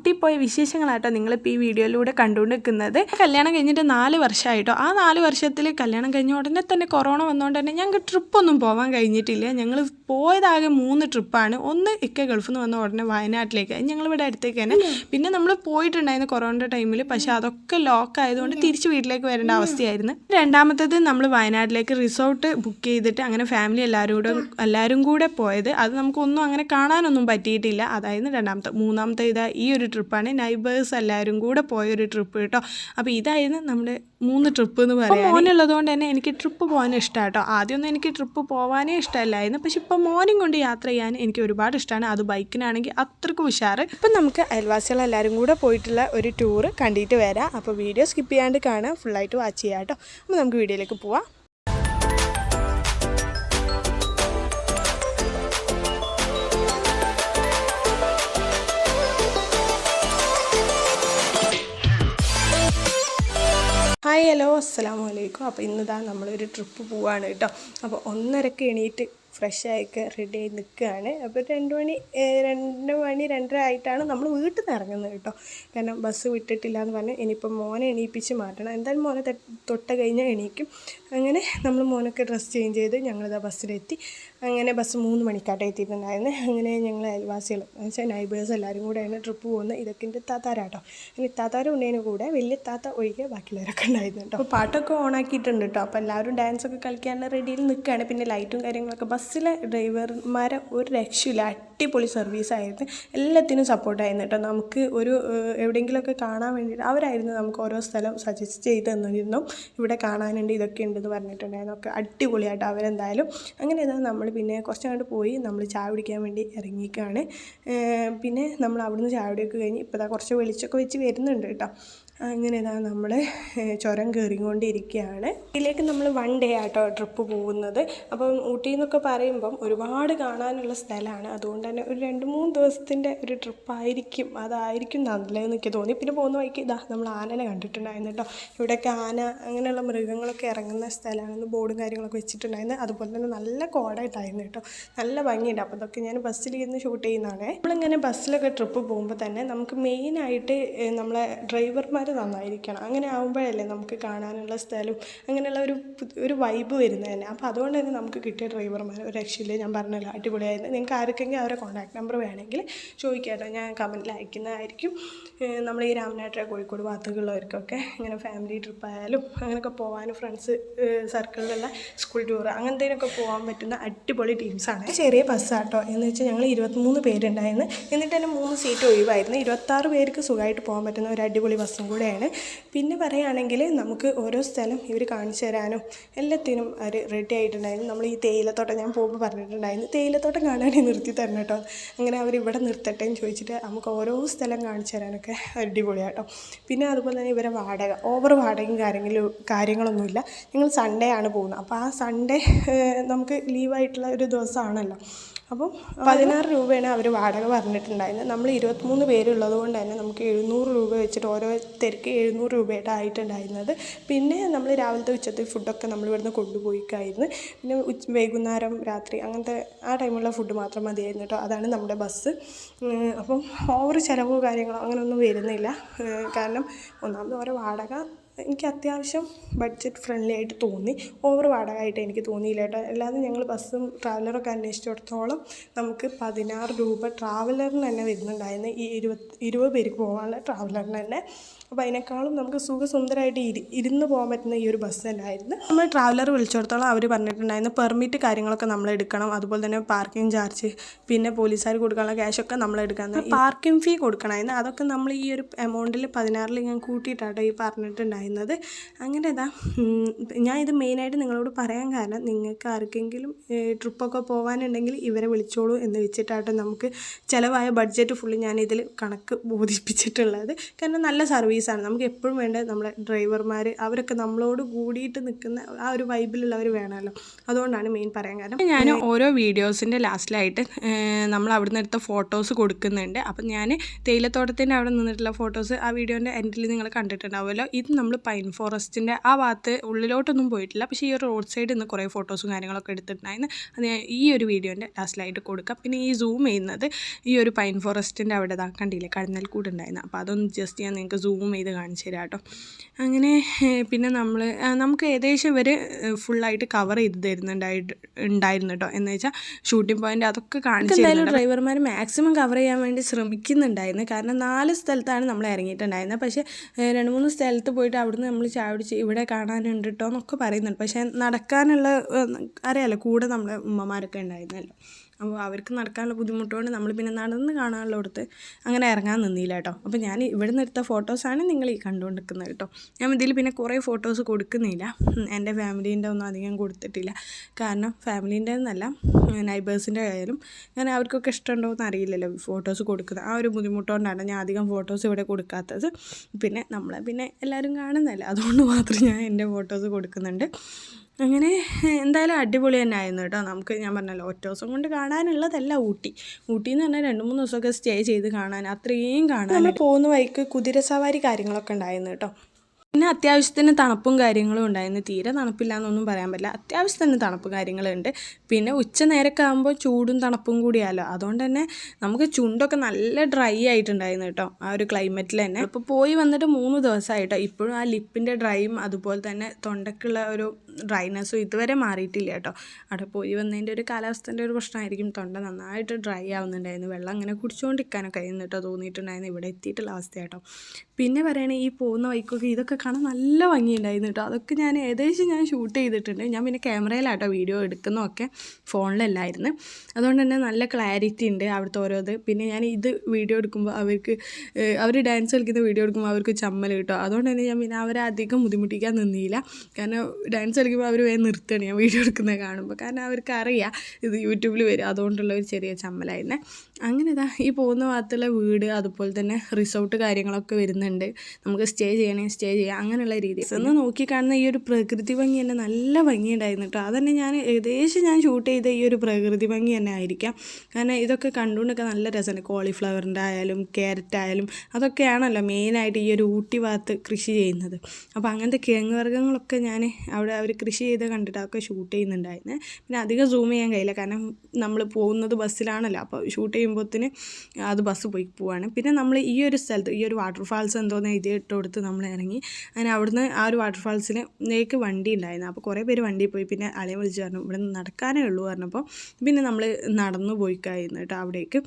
ഊട്ടി പോയ വിശേഷങ്ങളാട്ടോ നിങ്ങളിപ്പോൾ ഈ വീഡിയോയിലൂടെ കണ്ടുകൊണ്ട് നിൽക്കുന്നത് കല്യാണം കഴിഞ്ഞിട്ട് നാല് വർഷമായിട്ടോ? ആ നാല് വർഷത്തിൽ കല്യാണം കഴിഞ്ഞ ഉടനെ തന്നെ കൊറോണ വന്നുകൊണ്ട് തന്നെ ഞങ്ങൾക്ക് ട്രിപ്പൊന്നും പോകാൻ കഴിഞ്ഞിട്ടില്ല. ഞങ്ങൾ പോയതാകെ മൂന്ന് ട്രിപ്പാണ്. ഒന്ന് ഇക്ക ഗൾഫിൽ നിന്ന് വന്ന ഉടനെ വയനാട്ടിലേക്ക്. ഞങ്ങളിവിടെ അടുത്തേക്ക് തന്നെ. പിന്നെ നമ്മൾ പോയിട്ടുണ്ടായിരുന്നു കൊറോണ ടൈമിൽ പക്ഷേ അതൊക്കെ ലോക്ക് ആയതുകൊണ്ട് തിരിച്ച് വീട്ടിലേക്ക് വരേണ്ട അവസ്ഥയായിരുന്നു. രണ്ടാമത്തേത് നമ്മൾ വയനാട്ടിലേക്ക് റിസോർട്ട് ബുക്ക് ചെയ്തിട്ട് അങ്ങനെ ഫാമിലി എല്ലാവരും കൂടെ എല്ലാവരും കൂടെ പോയത്. അത് നമുക്കൊന്നും അങ്ങനെ കാണാനൊന്നും പറ്റിയിട്ടില്ല. അതായിരുന്നു രണ്ടാമത്തെ മൂന്നാമത്തെ ഇതാ ഈ ഒരു ട്രിപ്പാണ്. നൈബേഴ്സ് എല്ലാവരും കൂടെ പോയൊരു ട്രിപ്പ് കേട്ടോ. അപ്പോൾ ഇതായിരുന്നു നമ്മുടെ മൂന്ന് ട്രിപ്പ് എന്ന് പറയുന്നത് മോനുള്ളത് കൊണ്ട് തന്നെ എനിക്ക് ട്രിപ്പ് പോകാൻ ഇഷ്ടമാണ് കേട്ടോ ആദ്യമൊന്നും എനിക്ക് ട്രിപ്പ് പോകാനേ ഇഷ്ടമല്ലായിരുന്നു. പക്ഷെ ഇപ്പോൾ മോനും കൊണ്ട് യാത്ര ചെയ്യാൻ എനിക്ക് ഒരുപാട് ഇഷ്ടമാണ് അത് ബൈക്കിനാണെങ്കിൽ അത്രക്കും ഉഷാറ്. ഇപ്പം നമുക്ക് അയൽവാസികൾ എല്ലാവരും കൂടെ പോയിട്ടുള്ള ഒരു ടൂറ് കണ്ടിട്ട് വരാം. അപ്പോൾ വീഡിയോ സ്കിപ്പ് ചെയ്യാണ്ട് കാണാം. ഫുള്ളായിട്ട് വാച്ച് ചെയ്യാം കേട്ടോ. അപ്പോൾ നമുക്ക് വീഡിയോയിലേക്ക് പോവാം. ഹായ് ഹലോ അസ്സാം വലൈക്കും അപ്പോൾ ഇന്നിതാ നമ്മളൊരു ട്രിപ്പ് പോവാണ് കേട്ടോ. അപ്പോൾ ഒന്നരക്ക് എണീറ്റ് ഫ്രഷ് ആയിക്കെ റെഡി ആയി നിൽക്കുകയാണ്. അപ്പോൾ രണ്ട് മണി രണ്ട് മണി രണ്ടര ആയിട്ടാണ് നമ്മൾ വീട്ടിൽ നിന്ന് ഇറങ്ങുന്നത് കേട്ടോ. കാരണം ബസ് വിട്ടിട്ടില്ല എന്ന് പറഞ്ഞ്. ഇനിയിപ്പോൾ മോനെ എണീപ്പിച്ച് മാറ്റണം. എന്തായാലും മോനെ തൊട്ട കഴിഞ്ഞാൽ എണീക്കും. അങ്ങനെ നമ്മൾ മോനൊക്കെ ഡ്രസ്സ് ചേഞ്ച് ചെയ്ത് ഞങ്ങളിതാ ബസ്സിലെത്തി. അങ്ങനെ ബസ് മൂന്ന് മണിക്കാട്ടം എത്തിയിട്ടുണ്ടായിരുന്നു. അങ്ങനെ ഞങ്ങൾ അയൽവാസികൾ വെച്ചാൽ നൈബേഴ്സ് എല്ലാവരും കൂടെയാണ് ട്രിപ്പ് പോകുന്നത്. ഇതൊക്കെ എന്റെ താത്താരാട്ടോ ഇനി താത്താരും ഉണ്ടതിന് കൂടെ വലിയ താത്ത ഒഴികെ ബാക്കിയുള്ളവരൊക്കെ ഉണ്ടായിരുന്നു കേട്ടോ അപ്പോൾ പാട്ടൊക്കെ ഓണാക്കിയിട്ടുണ്ട് കേട്ടോ. അപ്പോൾ എല്ലാവരും ഡാൻസൊക്കെ കളിക്കാൻ റെഡിയിൽ നിൽക്കുകയാണ്. പിന്നെ ലൈറ്റും കാര്യങ്ങളൊക്കെ ബസ്സിലെ ഡ്രൈവർമാരെ ഒരു രക്ഷയില്ല. അടിപൊളി സർവീസായിരുന്നു എല്ലാത്തിനും സപ്പോർട്ടായിരുന്നു കേട്ടോ. നമുക്ക് ഒരു എവിടെയെങ്കിലുമൊക്കെ കാണാൻ വേണ്ടിയിട്ട് അവരായിരുന്നു നമുക്ക് ഓരോ സ്ഥലം സജസ്റ്റ് ചെയ്ത് തന്നിരുന്നു. ഇവിടെ കാണാനുണ്ട് ഇതൊക്കെ ഉണ്ടെന്ന് പറഞ്ഞിട്ടുണ്ടായിരുന്നു. ഒക്കെ അടിപൊളിയായിട്ട് അവരെന്തായാലും അങ്ങനെ ഇതാ നമ്മൾ പിന്നെ കുറച്ച് കുറച്ചങ്ങോട്ട് പോയി. നമ്മൾ ചായ കുടിക്കാൻ വേണ്ടി ഇറങ്ങിയേക്കാണ് പിന്നെ നമ്മൾ അവിടുന്ന് ചായ കുടിയൊക്കെ കഴിഞ്ഞ് ഇപ്പോൾ കുറച്ച് വെളിച്ചമൊക്കെ വെച്ച് വരുന്നുണ്ട് കേട്ടോ. അങ്ങനെ ഇതാ നമ്മൾ ചുരം കയറിക്കൊണ്ടിരിക്കുകയാണ്. ഇതിലേക്ക് നമ്മൾ വൺ ഡേ ആട്ടോ ട്രിപ്പ് പോകുന്നത്. അപ്പം ഊട്ടി എന്നൊക്കെ പറയുമ്പം ഒരുപാട് കാണാനുള്ള സ്ഥലമാണ് അതുകൊണ്ട് തന്നെ ഒരു രണ്ട് മൂന്ന് ദിവസത്തിന്റെ ഒരു ട്രിപ്പായിരിക്കും അതായിരിക്കും നല്ലതെന്ന് എനിക്ക് തോന്നി. പിന്നെ പോകുന്ന വഴിക്ക് ഇതാ നമ്മൾ ആനനെ കണ്ടിട്ടുണ്ടായിരുന്നു കേട്ടോ ഇവിടെയൊക്കെ ആന അങ്ങനെയുള്ള മൃഗങ്ങളൊക്കെ ഇറങ്ങുന്ന സ്ഥലമാണെന്ന് ബോർഡും കാര്യങ്ങളൊക്കെ വെച്ചിട്ടുണ്ടായിരുന്നു. അതുപോലെ തന്നെ നല്ല കോടായിട്ടായിരുന്നു കേട്ടോ നല്ല ഭംഗിയുണ്ട്. അപ്പോൾ ഇതൊക്കെ ഞാൻ ബസ്സിൽ ഇരുന്ന് ഷൂട്ട് ചെയ്യുന്നതാണ്. നമ്മളിങ്ങനെ ബസ്സിലൊക്കെ ട്രിപ്പ് പോകുമ്പോൾ തന്നെ നമുക്ക് മെയിനായിട്ട് നമ്മളെ ഡ്രൈവർമാർ നന്നായിരിക്കണം. അങ്ങനെ ആകുമ്പോഴല്ലേ നമുക്ക് കാണാനുള്ള സ്ഥലവും അങ്ങനെയുള്ള ഒരു ഒരു വൈബ് വരുന്നത് തന്നെ അപ്പോൾ അതുകൊണ്ട് തന്നെ നമുക്ക് കിട്ടിയ ഡ്രൈവർമാർ ഒരു രക്ഷയില്ല. ഞാൻ പറഞ്ഞല്ലോ അടിപൊളിയായിരുന്നു. നിങ്ങൾക്ക് ആർക്കെങ്കിലും അവരെ കോൺടാക്ട് നമ്പർ വേണമെങ്കിൽ ചോദിക്കാട്ടോ. ഞാൻ കമന്റിൽ അയക്കുന്നതായിരിക്കും. നമ്മൾ ഈ രാമനാട്ടിലെ കോഴിക്കോട് ഭാഗത്തേക്കുള്ളവർക്കൊക്കെ ഇങ്ങനെ ഫാമിലി ട്രിപ്പ് ആയാലും അങ്ങനെയൊക്കെ പോകാനും ഫ്രണ്ട്സ് സർക്കിളിലുള്ള സ്കൂൾ ടൂർ അങ്ങനത്തേനൊക്കെ പോകാൻ പറ്റുന്ന അടിപൊളി ടീംസാണ് ചെറിയ ബസ്സാട്ടോ എന്ന് വെച്ചാൽ ഞങ്ങൾ ഇരുപത്തിമൂന്ന് പേരുണ്ടായിരുന്നു. എന്നിട്ട് തന്നെ മൂന്ന് സീറ്റ് ഒഴിവായിരുന്നു. ഇരുപത്താറ് പേർക്ക് സുഖമായിട്ട് പോകാൻ പറ്റുന്ന ഒരു അടിപൊളി ബസ്സും കൂടെയാണ്. പിന്നെ പറയുകയാണെങ്കിൽ നമുക്ക് ഓരോ സ്ഥലം ഇവർ കാണിച്ചു തരാനും എല്ലാത്തിനും അവർ റെഡി ആയിട്ടുണ്ടായിരുന്നു. നമ്മൾ ഈ തേയിലത്തോട്ടം ഞാൻ പോകുമ്പോൾ പറഞ്ഞിട്ടുണ്ടായിരുന്നു. തേയിലത്തോട്ടം കാണാനേ നിർത്തി തരണം കേട്ടോ. അങ്ങനെ അവർ ഇവിടെ നിർത്തട്ടെ എന്ന് ചോദിച്ചിട്ട് നമുക്ക് ഓരോ സ്ഥലം കാണിച്ചു തരാനൊക്കെ അടിപൊളിയാട്ടോ. പിന്നെ അതുപോലെ തന്നെ ഇവരെ വാടക ഓവർ വാടകയും കാര്യങ്ങളും കാര്യങ്ങളൊന്നുമില്ല. ഞങ്ങൾ സൺഡേ ആണ് പോകുന്നത്. അപ്പോൾ ആ സൺഡേ നമുക്ക് ലീവായിട്ടുള്ള ഒരു ദിവസമാണല്ലോ. അപ്പം പതിനാറ് രൂപയാണ് അവർ വാടക പറഞ്ഞിട്ടുണ്ടായിരുന്നത്. നമ്മൾ ഇരുപത്തിമൂന്ന് പേരുള്ളത് കൊണ്ട് തന്നെ നമുക്ക് എഴുന്നൂറ് രൂപ വെച്ചിട്ട് ഓരോരുത്തർക്ക് എഴുന്നൂറ് രൂപയായിട്ട് ആയിട്ടുണ്ടായിരുന്നത്. പിന്നെ നമ്മൾ രാവിലത്തെ ഉച്ചത്തെ ഫുഡൊക്കെ നമ്മൾ ഇവിടുന്ന് കൊണ്ടുപോയിക്കായിരുന്നു. പിന്നെ ഉച്ച വൈകുന്നേരം രാത്രി അങ്ങനത്തെ ആ ടൈമുള്ള ഫുഡ് മാത്രം മതിയായിരുന്നു കേട്ടോ. അതാണ് നമ്മുടെ ബസ്. അപ്പം ഓവർ ചിലവോ കാര്യങ്ങളോ അങ്ങനെയൊന്നും വരുന്നില്ല. കാരണം ഒന്നാമത് ഓരോ വാടക എനിക്ക് അത്യാവശ്യം ബഡ്ജറ്റ് ഫ്രണ്ട്ലി ആയിട്ട് തോന്നി. ഓവർ വാടകയായിട്ട് എനിക്ക് തോന്നിയില്ല കേട്ടോ. അല്ലാതെ ഞങ്ങൾ ബസ്സും ട്രാവലറൊക്കെ അന്വേഷിച്ചിടത്തോളം നമുക്ക് പതിനാറ് രൂപ ട്രാവലറിന് തന്നെ വരുന്നുണ്ടായിരുന്നു. ഈ ഇരുപത് ഇരുപത് പേർക്ക് പോകാനുള്ള ട്രാവലറിന് തന്നെ. അപ്പോൾ അതിനേക്കാളും നമുക്ക് സുഖസുന്ദരമായിട്ട് ഇരി ഇരുന്ന് പോകാൻ പറ്റുന്ന ഈ ഒരു ബസ് തന്നെയായിരുന്നു. നമ്മൾ ട്രാവലർ വിളിച്ചിടത്തോളം അവർ പറഞ്ഞിട്ടുണ്ടായിരുന്നു പെർമിറ്റ് കാര്യങ്ങളൊക്കെ നമ്മൾ എടുക്കണം അതുപോലെ തന്നെ പാർക്കിംഗ് ചാർജ് പിന്നെ പോലീസുകാർ കൊടുക്കാനുള്ള ക്യാഷൊക്കെ നമ്മൾ എടുക്കാമെന്ന് പാർക്കിംഗ് ഫീ കൊടുക്കണമായിരുന്നു അതൊക്കെ നമ്മൾ ഈ ഒരു എമൗണ്ടിൽ പതിനാറിൽ ഞാൻ കൂട്ടിയിട്ടാട്ടോ ഈ പറഞ്ഞിട്ടുണ്ടായിരുന്നത്. അങ്ങനെ ഇതാ ഞാൻ ഇത് മെയിനായിട്ട് നിങ്ങളോട് പറയാൻ കാരണം നിങ്ങൾക്ക് ആർക്കെങ്കിലും ട്രിപ്പൊക്കെ പോകാനുണ്ടെങ്കിൽ ഇവരെ വിളിച്ചോളൂ എന്ന് വെച്ചിട്ടാട്ടോ നമുക്ക് ചിലവായ ബഡ്ജറ്റ് ഫുള്ള് ഞാൻ ഇതിൽ കണക്ക് ബോധിപ്പിച്ചിട്ടുള്ളത്. കാരണം നല്ല സർവീസ് നൈസാണ് നമുക്ക് എപ്പോഴും വേണ്ടത് നമ്മുടെ ഡ്രൈവർമാർ അവരൊക്കെ നമ്മളോട് കൂടിയിട്ട് നിൽക്കുന്ന ആ ഒരു വൈബിലുള്ളവർ വേണമല്ലോ. അതുകൊണ്ടാണ് മെയിൻ പറയാൻ കാരണം. ഞാൻ ഓരോ വീഡിയോസിന്റെ ലാസ്റ്റിലായിട്ട് നമ്മൾ അവിടെ നിന്ന് എടുത്ത ഫോട്ടോസ് കൊടുക്കുന്നുണ്ട്. അപ്പം ഞാൻ തേയിലത്തോട്ടത്തിന്റെ അവിടെ നിന്നിട്ടുള്ള ഫോട്ടോസ് ആ വീഡിയോന്റെ എൻഡിൽ നിങ്ങൾ കണ്ടിട്ടുണ്ടാവുമല്ലോ. ഇത് നമ്മൾ പൈൻ ഫോറസ്റ്റിന്റെ ആ ഭാഗത്ത് ഉള്ളിലോട്ടൊന്നും പോയിട്ടില്ല. പക്ഷേ ഈ ഒരു റോഡ് സൈഡിൽ നിന്ന് കുറേ ഫോട്ടോസും കാര്യങ്ങളൊക്കെ എടുത്തിട്ടുണ്ടായിരുന്നു. അത് ഞാൻ ഈ ഒരു വീഡിയോന്റെ ലാസ്റ്റിലായിട്ട് കൊടുക്കാം. പിന്നെ ഈ സൂം ചെയ്യുന്നത് ഈ ഒരു പൈൻ ഫോറസ്റ്റിന്റെ അവിടെ കണ്ടില്ലേ? കടന്നൽ ഉണ്ടായിരുന്നു അപ്പോൾ അതൊന്ന് ജസ്റ്റ് ഞാൻ നിങ്ങൾക്ക് സൂം ചെയ്ത് കാണിച്ചു തരാം കേട്ടോ. അങ്ങനെ പിന്നെ നമ്മൾ നമുക്ക് ഏകദേശം ഇവർ ഫുള്ളായിട്ട് കവർ ചെയ്ത് തരുന്നുണ്ടായിട്ട് ഉണ്ടായിരുന്നു കേട്ടോ. എന്ന് വെച്ചാൽ ഷൂട്ടിംഗ് പോയിന്റ് അതൊക്കെ കാണിച്ചു എന്തായാലും ഡ്രൈവർമാർ മാക്സിമം കവർ ചെയ്യാൻ വേണ്ടി ശ്രമിക്കുന്നുണ്ടായിരുന്നു. കാരണം നാല് സ്ഥലത്താണ് നമ്മൾ ഇറങ്ങിയിട്ടുണ്ടായിരുന്നത്. പക്ഷേ രണ്ട് മൂന്ന് സ്ഥലത്ത് പോയിട്ട് അവിടുന്ന് നമ്മൾ ചാവിടിച്ച് ഇവിടെ കാണാനുണ്ട് കേട്ടോ എന്നൊക്കെ പറയുന്നുണ്ട്. പക്ഷേ നടക്കാനുള്ള അറിയാലോ കൂടെ നമ്മളെ ഉമ്മമാരൊക്കെ ഉണ്ടായിരുന്നല്ലോ. അപ്പോൾ അവർക്ക് നടക്കാനുള്ള ബുദ്ധിമുട്ടുകൊണ്ട് നമ്മൾ പിന്നെ നടന്ന് കാണാനുള്ള അടുത്ത് അങ്ങനെ ഇറങ്ങാൻ നിന്നില്ല കേട്ടോ. അപ്പോൾ ഞാൻ ഇവിടെ നിന്ന് എടുത്ത ഫോട്ടോസാണ് നിങ്ങൾ ഈ കണ്ടുകൊണ്ടിരിക്കുന്നത് കേട്ടോ. ഞാൻ ഇതിൽ പിന്നെ കുറേ ഫോട്ടോസ് കൊടുക്കുന്നില്ല. എന്റെ ഫാമിലീന്റെ ഒന്നും അധികം കൊടുത്തിട്ടില്ല. കാരണം ഫാമിലീന്റെ എന്നല്ല നൈബേഴ്സിന്റെ ആയാലും ഞാൻ അവർക്കൊക്കെ ഇഷ്ടമുണ്ടോ എന്ന് അറിയില്ലല്ലോ ഫോട്ടോസ് കൊടുക്കുന്നത്. ആ ഒരു ബുദ്ധിമുട്ടുകൊണ്ടാണ് ഞാൻ അധികം ഫോട്ടോസ് ഇവിടെ കൊടുക്കാത്തത്. പിന്നെ നമ്മളെ പിന്നെ എല്ലാവരും കാണുന്നതല്ല. അതുകൊണ്ട് മാത്രം ഞാൻ എന്റെ ഫോട്ടോസ് കൊടുക്കുന്നുണ്ട്. അങ്ങനെ എന്തായാലും അടിപൊളി തന്നെ ആയിരുന്നു കേട്ടോ. നമുക്ക് ഞാൻ പറഞ്ഞല്ലോ ഒറ്റ ദിവസം കൊണ്ട് കാണാനുള്ളതല്ല ഊട്ടി. ഊട്ടി എന്ന് പറഞ്ഞാൽ രണ്ട് മൂന്ന് ദിവസമൊക്കെ സ്റ്റേ ചെയ്ത് കാണാൻ അത്രയും കാണാൻ നമ്മൾ പോകുന്ന വഴിക്ക് കുതിര സവാരി കാര്യങ്ങളൊക്കെ ഉണ്ടായിരുന്നു കേട്ടോ. പിന്നെ അത്യാവശ്യത്തിന് തണുപ്പും കാര്യങ്ങളും ഉണ്ടായിരുന്നു. തീരെ തണുപ്പില്ല എന്നൊന്നും പറയാൻ പറ്റില്ല. അത്യാവശ്യത്തിന് തണുപ്പ് കാര്യങ്ങളുണ്ട്. പിന്നെ ഉച്ച നേരമൊക്കെ ആകുമ്പോൾ ചൂടും തണുപ്പും കൂടിയാലോ. അതുകൊണ്ട് തന്നെ നമുക്ക് ചുണ്ടൊക്കെ നല്ല ഡ്രൈ ആയിട്ടുണ്ടായിരുന്നു കേട്ടോ. ആ ഒരു ക്ലൈമറ്റിൽ തന്നെ. ഇപ്പോൾ പോയി വന്നിട്ട് മൂന്ന് ദിവസമായിട്ടോ ഇപ്പോഴും ആ ലിപ്പിന്റെ ഡ്രൈയും അതുപോലെ തന്നെ തൊണ്ടക്കുള്ള ഒരു ഡ്രൈനെസ്സും ഇതുവരെ മാറിയിട്ടില്ല കേട്ടോ. അവിടെ പോയി വന്നതിന്റെ ഒരു കാലാവസ്ഥേന്റെ ഒരു പ്രശ്നമായിരിക്കും. തൊണ്ട നന്നായിട്ട് ഡ്രൈ ആവുന്നുണ്ടായിരുന്നു. വെള്ളം അങ്ങനെ കുടിച്ചുകൊണ്ടിരിക്കാനൊക്കെ ആയിരുന്നു കേട്ടോ തോന്നിയിട്ടുണ്ടായിരുന്നു. ഇവിടെ എത്തിയിട്ടുള്ള അവസ്ഥ കേട്ടോ പിന്നെ പറയണേ ഈ പോകുന്ന വൈക്കൊക്കെ ഇതൊക്കെ കാണാൻ നല്ല ഭംഗിയുണ്ടായിരുന്നു കേട്ടോ. അതൊക്കെ ഞാൻ ഏകദേശം ഞാൻ ഷൂട്ട് ചെയ്തിട്ടുണ്ട്. ഞാൻ പിന്നെ ക്യാമറയിലാട്ടോ വീഡിയോ എടുക്കുന്നതൊക്കെ ഫോണിലല്ലായിരുന്നു അതുകൊണ്ട് തന്നെ നല്ല ക്ലാരിറ്റി ഉണ്ട് അവിടുത്തെ ഓരോ ഇത് പിന്നെ ഞാൻ ഇത് വീഡിയോ എടുക്കുമ്പോൾ അവർക്ക് അവർ ഡാൻസ് കളിക്കുന്ന വീഡിയോ എടുക്കുമ്പോൾ അവർക്ക് ചമ്മൽ കിട്ടും. അതുകൊണ്ട് തന്നെ ഞാൻ പിന്നെ അവരെ അധികം ബുദ്ധിമുട്ടിക്കാൻ നിന്നില്ല. കാരണം ഡാൻസ് കളിക്കുമ്പോൾ അവർ വേഗം നിർത്തുകയാണ് ഞാൻ വീഡിയോ എടുക്കുന്നത് കാണുമ്പോൾ കാരണം അവർക്ക് അറിയാം ഇത് യൂട്യൂബിൽ വരും. അതുകൊണ്ടുള്ള ഒരു ചെറിയ ചമ്മലായിരുന്നു. അങ്ങനെ ഇതാ ഈ പോകുന്ന ഭാഗത്തുള്ള വീട് അതുപോലെ തന്നെ റിസോർട്ട് കാര്യങ്ങളൊക്കെ വരുന്നുണ്ട്. നമുക്ക് സ്റ്റേ ചെയ്യണമെങ്കിൽ സ്റ്റേ ചെയ്യാം അങ്ങനെയുള്ള രീതി ഒന്ന് നോക്കി കാണുന്ന ഈ ഒരു പ്രകൃതി ഭംഗി തന്നെ നല്ല ഭംഗിയുണ്ടായിരുന്നു കേട്ടോ. അതന്നെ ഞാൻ ഏകദേശം ഞാൻ ഷൂട്ട് ചെയ്ത ഈ ഒരു പ്രകൃതി ഭംഗി തന്നെ ആയിരിക്കാം. കാരണം ഇതൊക്കെ കണ്ടുകൊണ്ടൊക്കെ നല്ല രസമാണ്. കോളിഫ്ലവറിന്റെ ആയാലും ക്യാരറ്റ് ആയാലും അതൊക്കെയാണല്ലോ മെയിനായിട്ട് ഈ ഒരു ഊട്ടി ഭാഗത്ത് കൃഷി ചെയ്യുന്നത്. അപ്പോൾ അങ്ങനത്തെ കിഴങ്ങ് വർഗങ്ങളൊക്കെ ഞാൻ അവിടെ അവർ കൃഷി ചെയ്ത് കണ്ടിട്ട് അതൊക്കെ ഷൂട്ട് ചെയ്യുന്നുണ്ടായിരുന്നു. പിന്നെ അധികം സൂം ചെയ്യാൻ കഴിയില്ല. കാരണം നമ്മൾ പോകുന്നത് ബസ്സിലാണല്ലോ. അപ്പോൾ ഷൂട്ട് ചെയ്യുമ്പോഴത്തേന് അത് ബസ് പോയി പോവാണ്. പിന്നെ നമ്മൾ ഈ ഒരു സ്ഥലത്ത് ഈ ഒരു വാട്ടർഫാൾസ് എന്തോന്ന് എഴുതി ഇട്ട് കൊടുത്ത് നമ്മൾ ഇറങ്ങി അങ്ങനെ അവിടുന്ന് ആ ഒരു വാട്ടർഫാൾസിലേക്ക് വണ്ടി ഉണ്ടായിരുന്നു. അപ്പോൾ കുറേ പേര് വണ്ടിയിൽ പോയി. പിന്നെ അളിയെ വിളിച്ച് പറഞ്ഞു ഇവിടെ നടക്കാനേ ഉള്ളൂ പറഞ്ഞപ്പോൾ പിന്നെ നമ്മൾ നടന്നു പോയി കഴിയുന്നു കേട്ടോ അവിടേക്ക്.